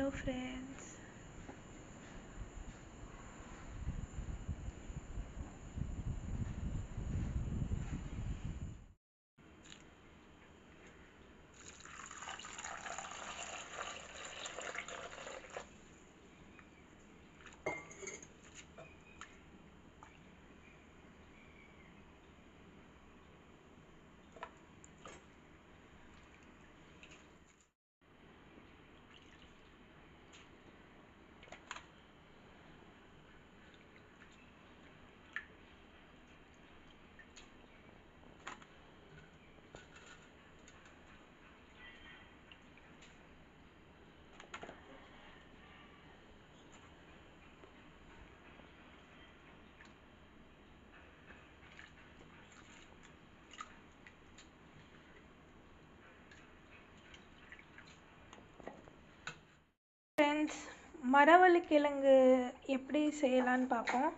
Hello friends friends மரவள்ளி கிழங்கு எப்படி செய்யலான்னு பார்ப்போம்.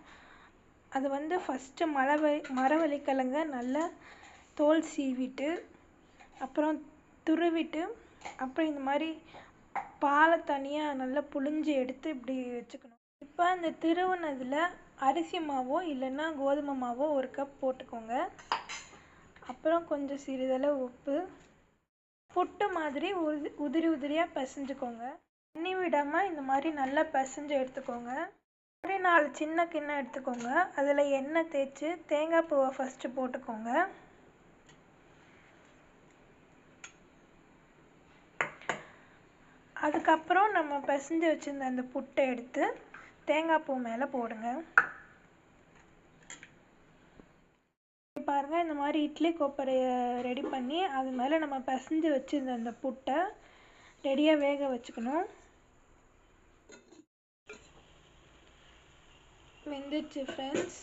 அது வந்து ஃபஸ்ட்டு மரவ மரவள்ளி கிழங்க நல்லா தோல் சீவிட்டு அப்புறம் துருவிட்டு அப்புறம் இந்த மாதிரி பாலை தனியாக நல்லா புழிஞ்சு எடுத்து இப்படி வச்சுக்கணும். இப்போ அந்த திருவுனதில் அரிசி மாவோ இல்லைன்னா கோதுமை மாவோ ஒரு கப் போட்டுக்கோங்க. அப்புறம் கொஞ்சம் சிறிதளவு உப்பு. புட்டு மாதிரி உது உதிரி உதிரியாக பிசைஞ்சுக்கோங்க. தண்ணி விடாமல் இந்த மாதிரி நல்லா பிசைஞ்சு எடுத்துக்கோங்க. ஒரு நாலு சின்ன கிண்ணம் எடுத்துக்கோங்க. அதில் எண்ணெய் தேய்ச்சி தேங்காய் பூவை ஃபஸ்ட்டு போட்டுக்கோங்க. அதுக்கப்புறம் நம்ம பிசைஞ்சு வச்சுருந்த அந்த புட்டை எடுத்து தேங்காய் பூ மேலே போடுங்க. பாருங்கள் இந்த மாதிரி இட்லி கொப்பரையை ரெடி பண்ணி அது மேலே நம்ம பிசைஞ்சு வச்சுருந்த அந்த புட்டை ரெடியாக வேக வச்சுக்கணும். வெந்துச்சு ஃப்ரெண்ட்ஸ்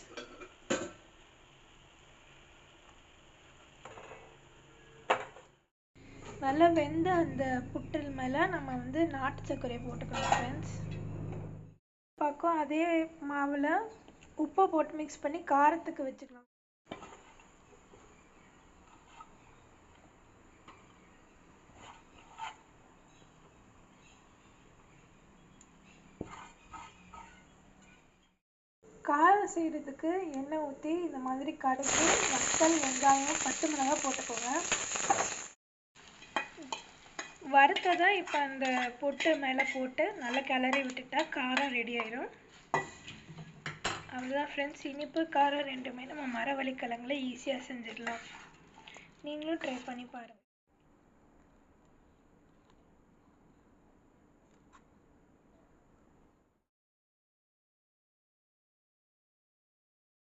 நல்லா வெந்த அந்த புட்டல் மேலே நம்ம வந்து நாட்டு சர்க்கரையை போட்டுக்கணும் ஃப்ரெண்ட்ஸ் பக்கம் அதே மாவில் உப்பை போட்டு மிக்ஸ் பண்ணி காரத்துக்கு வச்சுக்கலாம். காரம் செய்கிறதுக்கு எண்ணெய் ஊற்றி இந்த மாதிரி கடுகு வத்தல் வெங்காயம் பத்து மிளகாய் போட்டுக்கோங்க. வறுத்ததை இப்போ அந்த பொட்டு மேலே போட்டு நல்லா கிளறி விட்டுட்டா காரம் ரெடி ஆயிடும் அவ்வளோதான் ஃப்ரெண்ட்ஸ் இனிப்பு காரம் ரெண்டுமே நம்ம மரவள்ளி கிழங்குல ஈஸியாக செஞ்சிடலாம். நீங்களும் ட்ரை பண்ணி பாருங்கள்